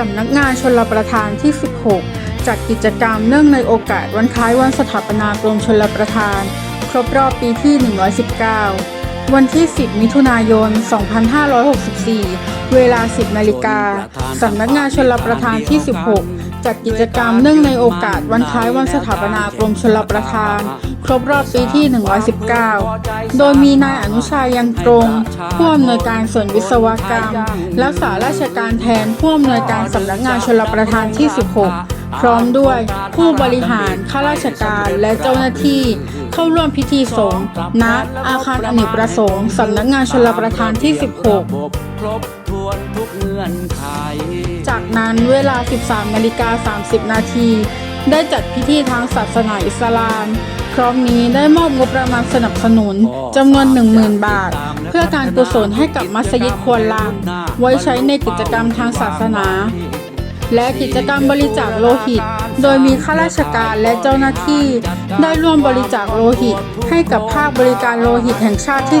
สำนักงานชนรประทานที่ 16 จัดกิจกรรมเนื่องในโอกาสวันคล้ายวันสถาปนากรมชนรประทาน ครบรอบปีที่ 119 วันที่ 10 มิถุนายน 2564 เวลา 10 นาฬิกา สำนักงานชนรประทานที่ 16 จัดกิจกรรมเนื่องในโอกาสวันคล้ายวันสถาปนากรมชลประทาน ครบรอบปีที่ 119 โดยมีนายอนุชายังตรงผู้อำนวยการส่วนวิศวกรรม รักษาราชการแทนผู้อำนวยการสำนักงานชลประทานที่ 16 พร้อมด้วยผู้บริหารข้าราชการและเจ้าหน้าที่ เข้าร่วมพิธีสงฆ์ณอาคารอเนกประสงค์สำนักงานชลประทานที่ 16 จากนั้นเวลา 13นาฬิกา30 นาทีได้จัดพิธีทางศาสนาอิสลาม พร้อมนี้ได้มอบงบประมาณสนับสนุนจำนวน 10,000 บาท เพื่อการกุศลให้กับมัสยิดควรลามไว้ใช้ในกิจกรรมทางศาสนา และกิจกรรมบริจาคโลหิต โดยมีข้าราชการและเจ้าหน้าที่ ได้ร่วมบริจาคโลหิต ให้กับภาคบริการโลหิตแห่งชาติที่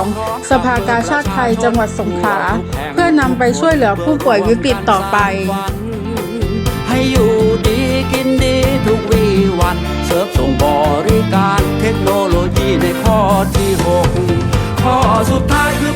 12 สภากาชาติไทยจังหวัดสงขลา เพื่อนำไปช่วยเหลือผู้ป่วยวิกฤตต่อไป ให้อยู่ดีกินดีทุกวีวัน เสิร์ฟส่งบริการเทคโนโลยีในข้อที่หกข้อสุดท้ายคือ